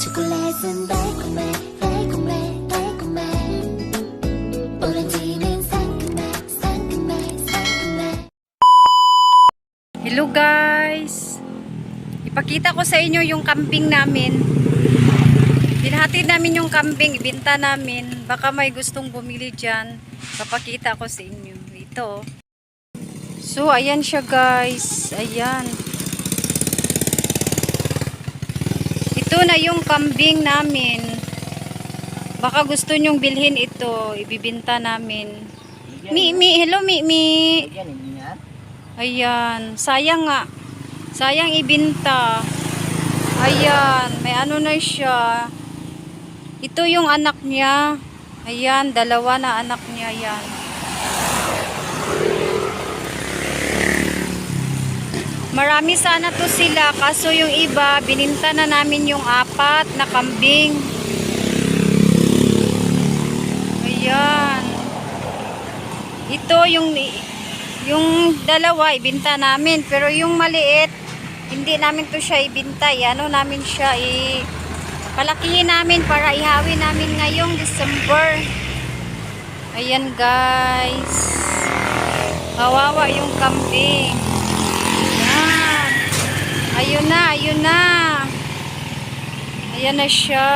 초콜릿은 달콤해 달콤해 달콤해 오렌지는 상큼해 상큼해 상큼해 Hello guys! Ipakita ko sa inyo yung kambing namin. Binhatid namin yung kambing, ibinta namin. Baka may gustong bumili dyan. Papakita ko sa inyo. Ito. So, ayan siya guys. Ayan. Ito na yung kambing namin. Baka gusto nyong bilhin ito. Ibibinta namin. Mi, mi, hello mi, mi. Ayan, sayang nga. Sayang ibinta. Ayan, may ano na siya. Ito yung anak niya. Ayan, dalawa na anak niya yan. Marami sana to sila kaso yung iba bininta na namin yung apat na kambing. Ayan. Ito yung yung dalawa ibinta namin. Pero yung maliit hindi namin to siya ibinta ano namin siya i palakihin namin para ihawi namin ngayong December. Ayan guys. Kawawa yung kambing ayun na ayun na ayan na siya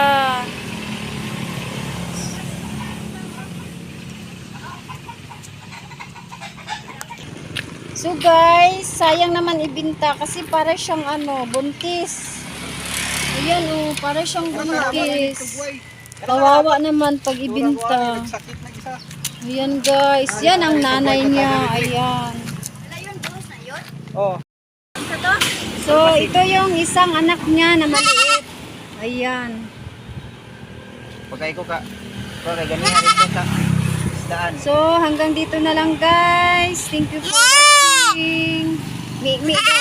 So guys, sayang naman ibinta kasi para siyang ano, buntis. Ayan oh, para siyang buntis. Kawawa naman pag ibinta. Na. Ayan guys, yan ang nanay niya. Ayan. Oh, So ito yung isang anak niya na maliit. Ayan. pagkay ko ka. Pero ganyan na rin ko sa isdaan. So hanggang dito na lang guys. Thank you for watching. Mi, mi.